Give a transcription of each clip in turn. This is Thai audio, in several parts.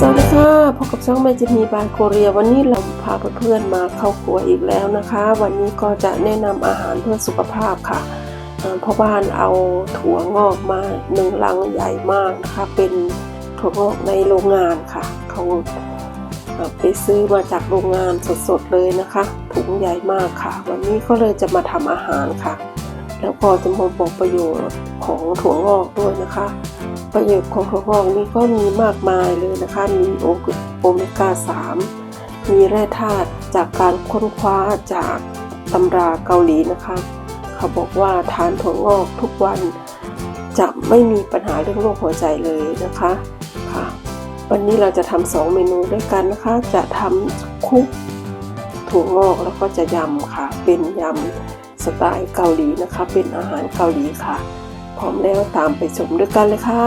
สวัสดีค่ะพบกับช่องแมจิมีบายโคเรีย วันนี้เราพาเพื่อนๆมาเข้าครัวอีกแล้วนะคะ วันนี้ก็จะแนะนำอาหารเพื่อสุขภาพค่ะพ่อบ้านเอาถั่วงอกมาหนึ่งลังใหญ่มากนะคะเป็นถั่วงอกในโรงงานค่ะเขาไปซื้อมาจากโรงงานสดๆเลยนะคะ ถุงใหญ่มากค่ะ วันนี้ก็เลยจะมาทำอาหารค่ะ แล้วก็จะมาบอกประโยชน์ของถั่วงอกด้วยนะคะ ประโยชน์ของถั่วงอกนี้ก็มีมากมายเลยนะคะ มีโอโอเมก้า 3 มีแร่ธาตุจากการค้นคว้าจากตำราเกาหลีนะคะ เขาบอกว่าทานถั่วงอกทุกวันจะไม่มีปัญหาเรื่องโรคหัวใจเลยนะคะค่ะ วันนี้เราจะทำสองเมนูด้วยกันนะคะ จะทำคุกถั่วงอกแล้วก็จะยำค่ะ เป็นยำสไตล์เกาหลีนะคะ เป็นอาหารเกาหลีค่ะ พร้อมแล้วตามไปชมด้วยกันเลยค่ะ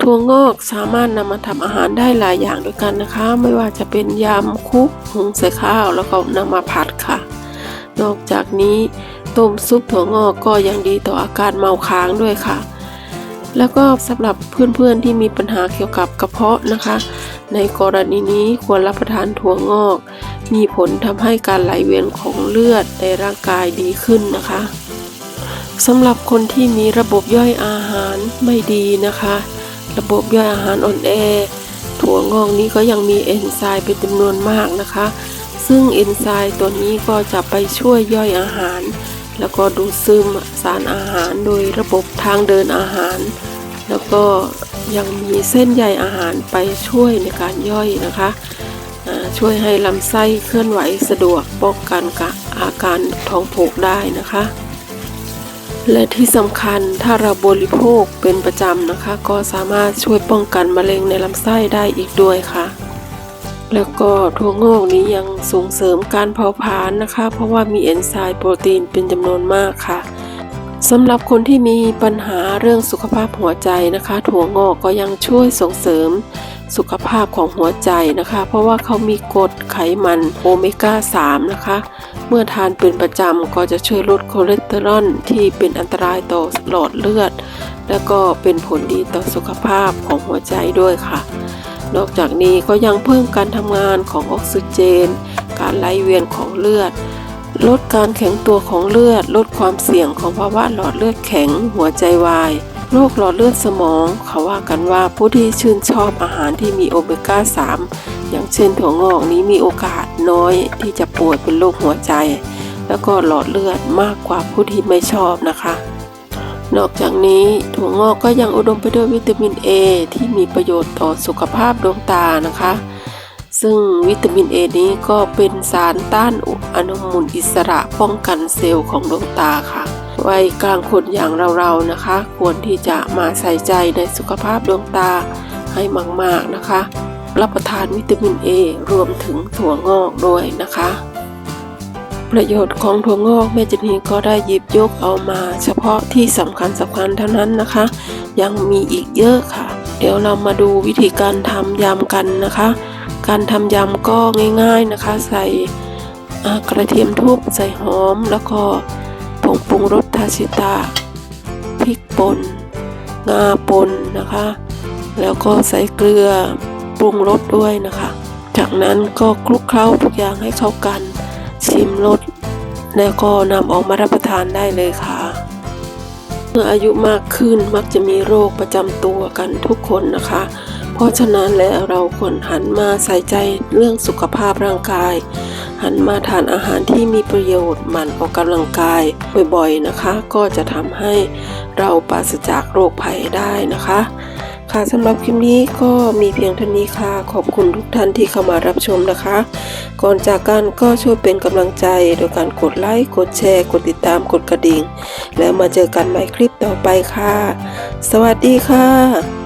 ถั่วงอกสามารถนำมาทำอาหารได้หลายอย่างด้วยกันนะคะ ไม่ว่าจะเป็นยำคุกหุงใส่ข้าวแล้วก็นำมาผัดค่ะ นอกจากนี้ต้มซุปถั่วงอกก็ยังดีต่ออาการเมาค้างด้วยค่ะ แล้วก็สำหรับเพื่อนๆที่มีปัญหาเกี่ยวกับกระเพาะนะคะ ในกรณีนี้ควรรับประทานถั่วงอก มีผลทำให้การไหลเวียนของเลือดในร่างกายดีขึ้นนะคะ สำหรับคนที่มีระบบย่อยอาหารไม่ดีนะคะ ระบบย่อยอาหารอ่อนแอถั่วงอกนี้ก็ยังมีเอนไซม์เป็นจำนวนมากนะคะ ซึ่งเอนไซม์ตัวนี้ก็จะไปช่วยย่อยอาหาร แล้วก็ดูดซึมสารอาหารโดยระบบทางเดินอาหาร แล้วก็ยังมีเส้นใยอาหารไปช่วยในการย่อยนะคะช่วยให้ลำไส้เคลื่อนไหวสะดวกป้องกันกับอาการท้องผูกได้นะคะ และที่สำคัญถ้าเราบริโภคเป็นประจำนะคะ ก็สามารถช่วยป้องกันมะเร็งในลำไส้ได้อีกด้วยค่ะ แล้วก็ถั่วงอกนี้ยังส่งเสริมการเผาผลาญนะคะ เพราะว่ามีเอนไซม์โปรตีนเป็นจำนวนมากค่ะสำหรับคนที่มีปัญหาเรื่องสุขภาพหัวใจนะคะ ถั่วงอกก็ยังช่วยส่งเสริม สุขภาพของหัวใจนะคะ เพราะว่าเขามีกรดไขมันโอเมก้า 3 นะคะ เมื่อทานเป็นประจำก็จะช่วยลดคอเลสเตอรอลที่เป็นอันตรายต่อหลอดเลือด และก็เป็นผลดีต่อสุขภาพของหัวใจด้วยค่ะ นอกจากนี้ก็ยังเพิ่มการทำงานของออกซิเจน การไหลเวียนของเลือดลดการแข็งตัวของเลือด ลดความเสี่ยงของภาวะหลอดเลือดแข็งหัวใจวาย โรคหลอดเลือดสมอง เขาว่ากันว่าผู้ที่ชื่นชอบอาหารที่มีโอเมก้า 3 อย่างเช่นถั่วงอกนี้มีโอกาสน้อยที่จะป่วยเป็นโรคหัวใจ แล้วก็หลอดเลือดมากกว่าผู้ที่ไม่ชอบนะคะ นอกจากนี้ถั่วงอกก็ยังอุดมไปด้วยวิตามิน A ที่มีประโยชน์ต่อสุขภาพดวงตานะคะ ซึ่งวิตามิน A นี้ก็เป็นสารต้านอนุมูลอิสระป้องกันเซลล์ของดวงตาค่ะ วัยกลางคนอย่างเราๆนะคะ ควรที่จะมาใส่ใจในสุขภาพดวงตาให้มากๆนะคะ รับประทานวิตามิน A รวมถึงถั่วงอกด้วยนะคะ ประโยชน์ของถั่วงอกแม่จันนีก็ได้หยิบยกเอามา เฉพาะที่สำคัญสำคัญเท่านั้นนะคะ ยังมีอีกเยอะค่ะ เดี๋ยวเรามาดูวิธีการทำยำกันนะคะ การทำยำก็ง่าย ๆนะคะ ใส่กระเทียมทุบใส่หอมแล้วก็ งปรุงรสทาชิตาพริกป่นงาป่นนะคะ แล้วก็ใส่เกลือปรุงรสด้วยนะคะ จากนั้นก็คลุกเคล้าทุกอย่างให้เข้ากัน ชิมรสแล้วก็นำออกมารับประทานได้เลยค่ะ เมื่ออายุมากขึ้นมักจะมีโรคประจำตัวกันทุกคนนะคะ เพราะฉะนั้นแล้วเราควรหันมาใส่ใจเรื่องสุขภาพร่างกาย หันมาทานอาหารที่มีประโยชน์หมั่นออกกำลังกายบ่อยๆนะคะ ก็จะทำให้เราปราศจากโรคภัยได้นะคะ ค่ะสำหรับคลิปนี้ก็มีเพียงเท่านี้ค่ะ ขอบคุณทุกท่านที่เข้ามารับชมนะคะ ก่อนจากกันก็ช่วยเป็นกำลังใจโดยการกดไลค์กดแชร์ กดติดตามกดกระดิ่ง แล้วมาเจอกันใหม่คลิปต่อไปค่ะ สวัสดีค่ะ